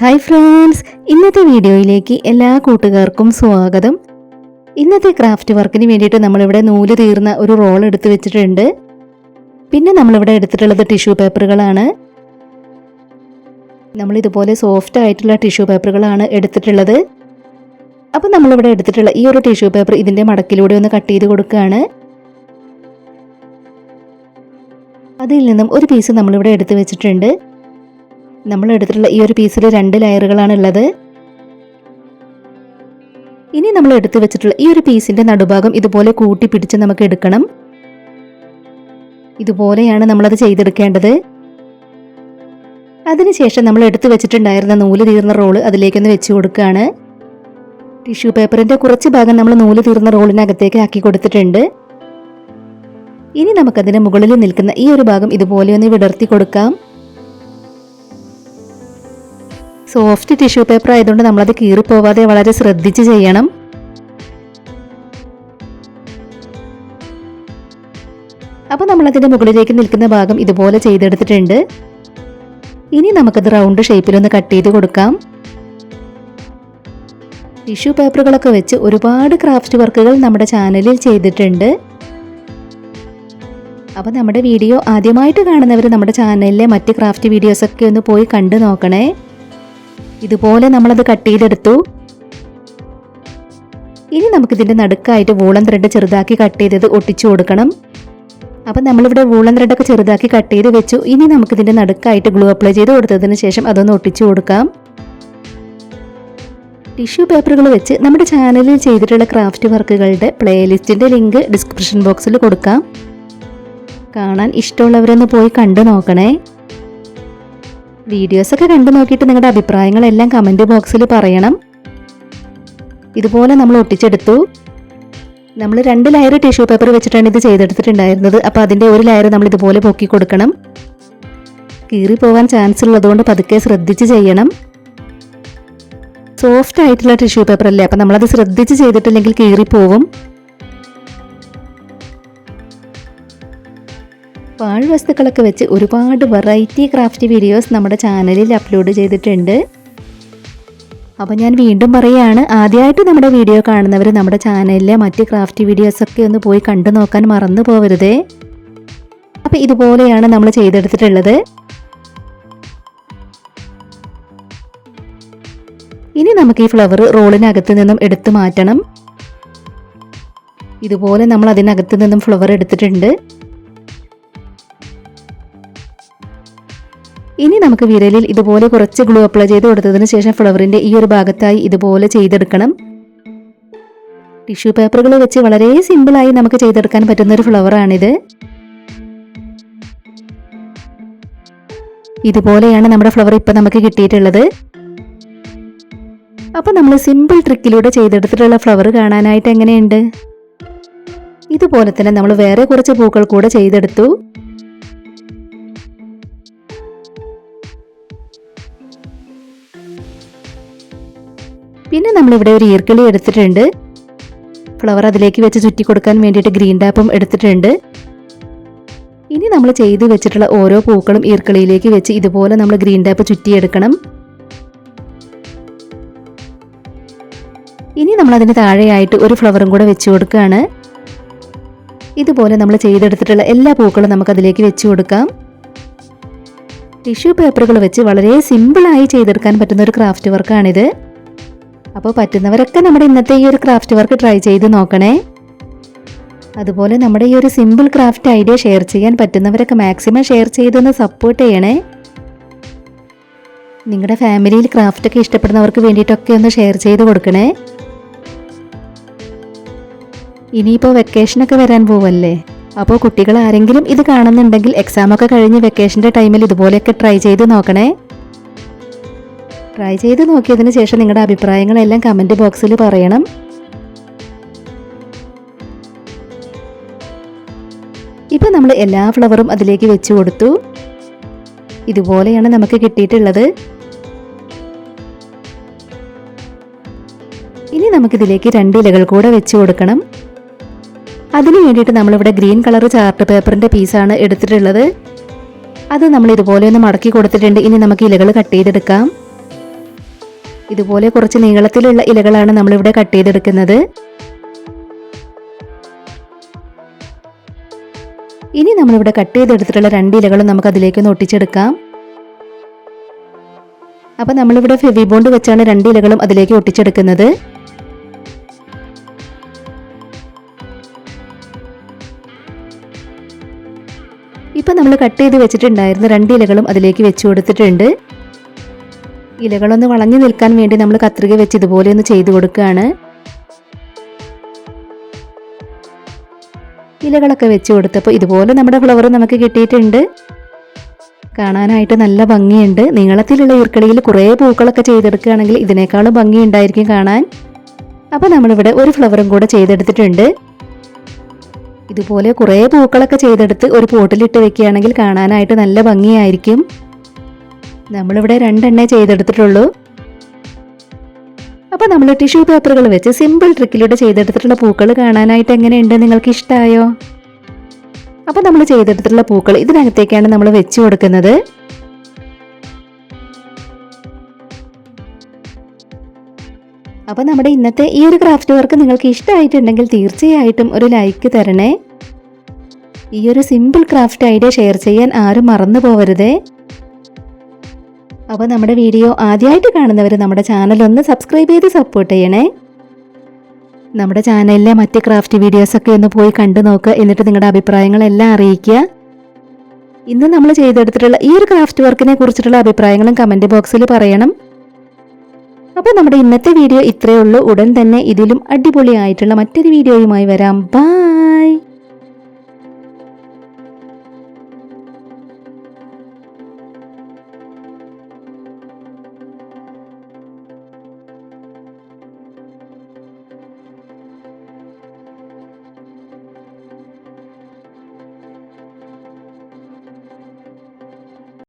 Hi friends ഇന്നത്തെ വീഡിയോയിലേക്ക് എല്ലാ കൂട്ടുകാർക്കും സ്വാഗതം. ഇന്നത്തെ ക്രാഫ്റ്റ് വർക്കിന് വേണ്ടിയിട്ട് നമ്മളിവിടെ നൂൽ തീർന്ന ഒരു റോൾ എടുത്ത് വെച്ചിട്ടുണ്ട്. പിന്നെ നമ്മളിവിടെ എടുത്തിട്ടുള്ളത് ടിഷ്യൂ പേപ്പറുകളാണ് നമ്മൾ ഇതുപോലെ സോഫ്റ്റ് ആയിട്ടുള്ള ടിഷ്യൂ പേപ്പറുകളാണ് എടുത്തിട്ടുള്ളത്. അപ്പോൾ നമ്മളിവിടെ എടുത്തിട്ടുള്ള ഈ ഒരു ടിഷ്യൂ പേപ്പർ ഇതിന്റെ മടക്കിലൂടെ ഒന്ന് കട്ട് ചെയ്ത് കൊടുക്കുകയാണ്. അതിൽ നിന്നും ഒരു പീസ് നമ്മളിവിടെ എടുത്തു വെച്ചിട്ടുണ്ട്. നമ്മൾ എടുത്തിട്ടുള്ള ഈ ഒരു പീസിൽ രണ്ട് ലെയറുകളാണ് ഉള്ളത്. ഇനി നമ്മൾ എടുത്തു വെച്ചിട്ടുള്ള ഈ ഒരു പീസിന്റെ നടുഭാഗം ഇതുപോലെ കൂട്ടി പിടിച്ച് നമുക്ക് എടുക്കണം. ഇതുപോലെയാണ് നമ്മളത് ചെയ്തെടുക്കേണ്ടത്. അതിനുശേഷം നമ്മൾ എടുത്തു വെച്ചിട്ടുണ്ടായിരുന്ന നൂൽ തീർന്ന റോൾ അതിലേക്കൊന്ന് വെച്ച് കൊടുക്കുകയാണ് ടിഷ്യൂ പേപ്പറിന്റെ കുറച്ച് ഭാഗം നമ്മൾ നൂൽ തീർന്ന റോളിനകത്തേക്ക് ആക്കി കൊടുത്തിട്ടുണ്ട്. ഇനി നമുക്കതിന് മുകളിൽ നിൽക്കുന്ന ഈ ഒരു ഭാഗം ഇതുപോലെ ഒന്ന് വിടർത്തി കൊടുക്കാം. സോഫ്റ്റ് ടിഷ്യൂ പേപ്പർ ആയതുകൊണ്ട് നമ്മളത് കീറിപ്പോവാതെ വളരെ ശ്രദ്ധിച്ച് ചെയ്യണം. അപ്പോൾ നമ്മളതിന്റെ മുകളിലേക്ക് നിൽക്കുന്ന ഭാഗം ഇതുപോലെ ചെയ്തെടുത്തിട്ടുണ്ട്. ഇനി നമുക്കത് റൗണ്ട് ഷേപ്പിലൊന്ന് കട്ട് ചെയ്ത് കൊടുക്കാം. ടിഷ്യൂ പേപ്പറുകളൊക്കെ വെച്ച് ഒരുപാട് ക്രാഫ്റ്റ് വർക്കുകൾ നമ്മുടെ ചാനലിൽ ചെയ്തിട്ടുണ്ട്. അപ്പോൾ നമ്മുടെ വീഡിയോ ആദ്യമായിട്ട് കാണുന്നവർ നമ്മുടെ ചാനലിലെ മറ്റ് ക്രാഫ്റ്റ് വീഡിയോസൊക്കെ ഒന്ന് പോയി കണ്ടു നോക്കണേ. ഇതുപോലെ നമ്മളത് കട്ട് ചെയ്തെടുത്തു. ഇനി നമുക്കിതിന്റെ നടുക്കായിട്ട് വൂളൻ ത്രെഡ് ചെറുതാക്കി കട്ട് ചെയ്തത് ഒട്ടിച്ചു കൊടുക്കണം. അപ്പം നമ്മളിവിടെ വൂളൻ ത്രെഡൊക്കെ ചെറുതാക്കി കട്ട് ചെയ്ത് വെച്ചു. ഇനി നമുക്കിതിന്റെ നടുക്കായിട്ട് ഗ്ലൂ അപ്ലൈ ചെയ്ത് കൊടുത്തതിന് ശേഷം അതൊന്ന് ഒട്ടിച്ചു കൊടുക്കാം. ടിഷ്യൂ പേപ്പറുകൾ വെച്ച് നമ്മുടെ ചാനലിൽ ചെയ്തിട്ടുള്ള ക്രാഫ്റ്റ് വർക്കുകളുടെ പ്ലേലിസ്റ്റിന്റെ ലിങ്ക് ഡിസ്ക്രിപ്ഷൻ ബോക്സിൽ കൊടുക്കാം. കാണാൻ ഇഷ്ടമുള്ളവരൊന്ന് പോയി കണ്ടു നോക്കണേ. വീഡിയോസൊക്കെ കണ്ടു നോക്കിയിട്ട് നിങ്ങളുടെ അഭിപ്രായങ്ങളെല്ലാം കമന്റ് ബോക്സിൽ പറയണം. ഇതുപോലെ നമ്മൾ ഒട്ടിച്ചെടുത്തു. നമ്മൾ രണ്ട് ലെയർ ടിഷ്യൂ പേപ്പർ വെച്ചിട്ടാണ് ഇത് ചെയ്തെടുത്തിട്ടുണ്ടായിരുന്നത്. അപ്പോൾ അതിന്റെ ഒരു ലെയർ നമ്മൾ ഇതുപോലെ പൊക്കി കൊടുക്കണം. കീറി പോകാൻ ചാൻസ് ഉള്ളതുകൊണ്ട് പതുക്കെ ശ്രദ്ധിച്ച് ചെയ്യണം. സോഫ്റ്റ് ആയിട്ടുള്ള ടിഷ്യൂ പേപ്പർ അല്ലേ? അപ്പം നമ്മളത് ശ്രദ്ധിച്ച് ചെയ്തിട്ടില്ലെങ്കിൽ കീറിപ്പോവും പാഴ്വസ്തുക്കളൊക്കെ വെച്ച് ഒരുപാട് വെറൈറ്റി ക്രാഫ്റ്റ് വീഡിയോസ് നമ്മുടെ ചാനലിൽ അപ്ലോഡ് ചെയ്തിട്ടുണ്ട്. അപ്പോൾ ഞാൻ വീണ്ടും പറയുകയാണ് ആദ്യമായിട്ട് നമ്മുടെ വീഡിയോ കാണുന്നവർ നമ്മുടെ ചാനലിലെ മറ്റ് ക്രാഫ്റ്റ് വീഡിയോസൊക്കെ ഒന്ന് പോയി കണ്ടു നോക്കാൻ മറന്നു പോകരുതേ അപ്പോൾ ഇതുപോലെയാണ് നമ്മൾ ചെയ്തെടുത്തിട്ടുള്ളത്. ഇനി നമുക്ക് ഈ ഫ്ലവർ റോളിനകത്ത് നിന്നും എടുത്തു മാറ്റണം. ഇതുപോലെ നമ്മൾ അതിനകത്ത് നിന്നും ഫ്ലവർ എടുത്തിട്ടുണ്ട്. ഇനി നമുക്ക് വിരലിൽ ഇതുപോലെ കുറച്ച് ഗ്ലൂ അപ്ലൈ ചെയ്ത് കൊടുത്തതിന് ശേഷം ഫ്ലവറിന്റെ ഈ ഒരു ഭാഗത്തായി ഇതുപോലെ ചെയ്തെടുക്കണം. ടിഷ്യൂ പേപ്പറുകൾ വെച്ച് വളരെ സിമ്പിളായി നമുക്ക് ചെയ്തെടുക്കാൻ പറ്റുന്ന ഒരു ഫ്ലവറാണിത് ഇതുപോലെയാണ് നമ്മുടെ ഫ്ലവർ ഇപ്പൊ നമുക്ക് കിട്ടിയിട്ടുള്ളത്. അപ്പൊ നമ്മൾ സിമ്പിൾ ട്രിക്കിലൂടെ ചെയ്തെടുത്തിട്ടുള്ള ഫ്ലവർ കാണാനായിട്ട് എങ്ങനെയുണ്ട്? ഇതുപോലെ തന്നെ നമ്മൾ വേറെ കുറച്ച് പൂക്കൾ കൂടെ ചെയ്തെടുത്തു. പിന്നെ നമ്മളിവിടെ ഒരു ഈർക്കിളി എടുത്തിട്ടുണ്ട്. ഫ്ലവർ അതിലേക്ക് വെച്ച് ചുറ്റി കൊടുക്കാൻ വേണ്ടിയിട്ട് ഗ്രീൻ ടാപ്പും എടുത്തിട്ടുണ്ട്. ഇനി നമ്മൾ ചെയ്ത് വെച്ചിട്ടുള്ള ഓരോ പൂക്കളും ഈർക്കിളിയിലേക്ക് വെച്ച് ഇതുപോലെ നമ്മൾ ഗ്രീൻ ടാപ്പ് ചുറ്റിയെടുക്കണം. ഇനി നമ്മൾ അതിന് താഴെയായിട്ട് ഒരു ഫ്ലവറും കൂടെ വെച്ച് കൊടുക്കുകയാണ്. ഇതുപോലെ നമ്മൾ ചെയ്തെടുത്തിട്ടുള്ള എല്ലാ പൂക്കളും നമുക്ക് അതിലേക്ക് വെച്ച് കൊടുക്കാം. ടിഷ്യൂ പേപ്പറുകൾ വെച്ച് വളരെ സിമ്പിളായി ചെയ്തെടുക്കാൻ പറ്റുന്ന ഒരു ക്രാഫ്റ്റ് വർക്കാണിത് അപ്പോൾ പറ്റുന്നവരൊക്കെ നമ്മുടെ ഇന്നത്തെ ഈ ഒരു ക്രാഫ്റ്റ് വർക്ക് ട്രൈ ചെയ്ത് നോക്കണേ. അതുപോലെ നമ്മുടെ ഈ ഒരു സിമ്പിൾ ക്രാഫ്റ്റ് ഐഡിയ ഷെയർ ചെയ്യാൻ പറ്റുന്നവരൊക്കെ മാക്സിമം ഷെയർ ചെയ്തൊന്ന് സപ്പോർട്ട് ചെയ്യണേ. നിങ്ങളുടെ ഫാമിലിയിൽ ക്രാഫ്റ്റ് ഒക്കെ ഇഷ്ടപ്പെടുന്നവർക്ക് വേണ്ടിയിട്ടൊക്കെ ഒന്ന് ഷെയർ ചെയ്ത് കൊടുക്കണേ. ഇനിയിപ്പോൾ വെക്കേഷനൊക്കെ വരാൻ പോവല്ലേ? അപ്പോൾ കുട്ടികൾ ആരെങ്കിലും ഇത് കാണുന്നുണ്ടെങ്കിൽ എക്സാമൊക്കെ കഴിഞ്ഞ് വെക്കേഷന്റെ ടൈമിൽ ഇതുപോലെയൊക്കെ ട്രൈ ചെയ്ത് നോക്കണേ. ട്രൈ ചെയ്ത് നോക്കിയതിന് ശേഷം നിങ്ങളുടെ അഭിപ്രായങ്ങളെല്ലാം കമന്റ് ബോക്സിൽ പറയണം. ഇപ്പം നമ്മൾ എല്ലാ ഫ്ലവറും അതിലേക്ക് വെച്ച് കൊടുത്തു. ഇതുപോലെയാണ് നമുക്ക് കിട്ടിയിട്ടുള്ളത്. ഇനി നമുക്കിതിലേക്ക് രണ്ട് ഇലകൾ കൂടെ വെച്ച് കൊടുക്കണം. അതിനു വേണ്ടിയിട്ട് നമ്മളിവിടെ ഗ്രീൻ കളർ ചാർട്ട് പേപ്പറിന്റെ പീസാണ് എടുത്തിട്ടുള്ളത്. അത് നമ്മൾ ഇതുപോലെ ഒന്ന് മടക്കി കൊടുത്തിട്ടുണ്ട്. ഇനി നമുക്ക് ഇലകൾ കട്ട് ചെയ്തെടുക്കാം. ഇതുപോലെ കുറച്ച് നീളത്തിലുള്ള ഇലകളാണ് നമ്മളിവിടെ കട്ട് ചെയ്തെടുക്കുന്നത്. ഇനി നമ്മളിവിടെ കട്ട് ചെയ്തെടുത്തിട്ടുള്ള രണ്ട് ഇലകളും നമുക്ക് അതിലേക്കൊന്ന് ഒട്ടിച്ചെടുക്കാം. അപ്പൊ നമ്മളിവിടെ ഫെവി ബോണ്ട് വെച്ചാണ് രണ്ട് ഇലകളും അതിലേക്ക് ഒട്ടിച്ചെടുക്കുന്നത്. ഇപ്പം നമ്മൾ കട്ട് ചെയ്ത് വെച്ചിട്ടുണ്ടായിരുന്ന രണ്ട് ഇലകളും അതിലേക്ക് വെച്ചു കൊടുത്തിട്ടുണ്ട്. ഇലകളൊന്ന് വളഞ്ഞു നിൽക്കാൻ വേണ്ടി നമ്മൾ കത്രിക വെച്ച് ഇതുപോലെ ഒന്ന് ചെയ്തു കൊടുക്കുകയാണ്. ഇലകളൊക്കെ വെച്ച് കൊടുത്തപ്പോൾ ഇതുപോലെ നമ്മുടെ ഫ്ലവർ നമുക്ക് കിട്ടിയിട്ടുണ്ട്. കാണാനായിട്ട് നല്ല ഭംഗിയുണ്ട്. നീളത്തിലുള്ള ഈർക്കളിയിൽ കുറേ പൂക്കളൊക്കെ ചെയ്തെടുക്കുകയാണെങ്കിൽ ഇതിനേക്കാളും ഭംഗിയുണ്ടായിരിക്കും കാണാൻ. അപ്പോൾ നമ്മളിവിടെ ഒരു ഫ്ലവറും കൂടെ ചെയ്തെടുത്തിട്ടുണ്ട്. ഇതുപോലെ കുറേ പൂക്കളൊക്കെ ചെയ്തെടുത്ത് ഒരു പോട്ടിലിട്ട് വെക്കുകയാണെങ്കിൽ കാണാനായിട്ട് നല്ല ഭംഗിയായിരിക്കും. നമ്മളിവിടെ രണ്ടെണ്ണേ ചെയ്തെടുത്തിട്ടുള്ളൂ. അപ്പോൾ നമ്മൾ ടിഷ്യൂ പേപ്പറുകൾ വെച്ച് സിമ്പിൾ ട്രിക്കിലൂടെ ചെയ്തെടുത്തിട്ടുള്ള പൂക്കൾ കാണാനായിട്ട് എങ്ങനെയുണ്ട്? നിങ്ങൾക്ക് ഇഷ്ടമായോ അപ്പോൾ നമ്മൾ ചെയ്തെടുത്തിട്ടുള്ള പൂക്കൾ ഇതിനകത്തേക്കാണ് നമ്മൾ വെച്ച് കൊടുക്കുന്നത്. അപ്പോൾ നമ്മുടെ ഇന്നത്തെ ഈ ഒരു ക്രാഫ്റ്റ് വർക്ക് നിങ്ങൾക്ക് ഇഷ്ടമായിട്ടുണ്ടെങ്കിൽ തീർച്ചയായിട്ടും ഒരു ലൈക്ക് തരണേ. ഈ ഒരു സിമ്പിൾ ക്രാഫ്റ്റ് ഐഡിയ ഷെയർ ചെയ്യാൻ ആരും മറന്നു പോവരുതേ. അപ്പോൾ നമ്മുടെ വീഡിയോ ആദ്യമായിട്ട് കാണുന്നവർ നമ്മുടെ ചാനൽ ഒന്ന് സബ്സ്ക്രൈബ് ചെയ്ത് സപ്പോർട്ട് ചെയ്യണേ. നമ്മുടെ ചാനലിലെ മറ്റ് ക്രാഫ്റ്റ് വീഡിയോസൊക്കെ ഒന്ന് പോയി കണ്ടു നോക്കുക എന്നിട്ട് നിങ്ങളുടെ അഭിപ്രായങ്ങളെല്ലാം അറിയിക്കുക. ഇന്ന് നമ്മൾ ചെയ്തെടുത്തിട്ടുള്ള ഈ ഒരു ക്രാഫ്റ്റ് വർക്കിനെ കുറിച്ചിട്ടുള്ള അഭിപ്രായങ്ങളും കമന്റ് ബോക്സിൽ പറയണം. അപ്പോൾ നമ്മുടെ ഇന്നത്തെ വീഡിയോ ഇത്രയേ ഉള്ളൂ. ഉടൻ തന്നെ ഇതിലും അടിപൊളിയായിട്ടുള്ള മറ്റൊരു വീഡിയോയുമായി വരാം. ബൈ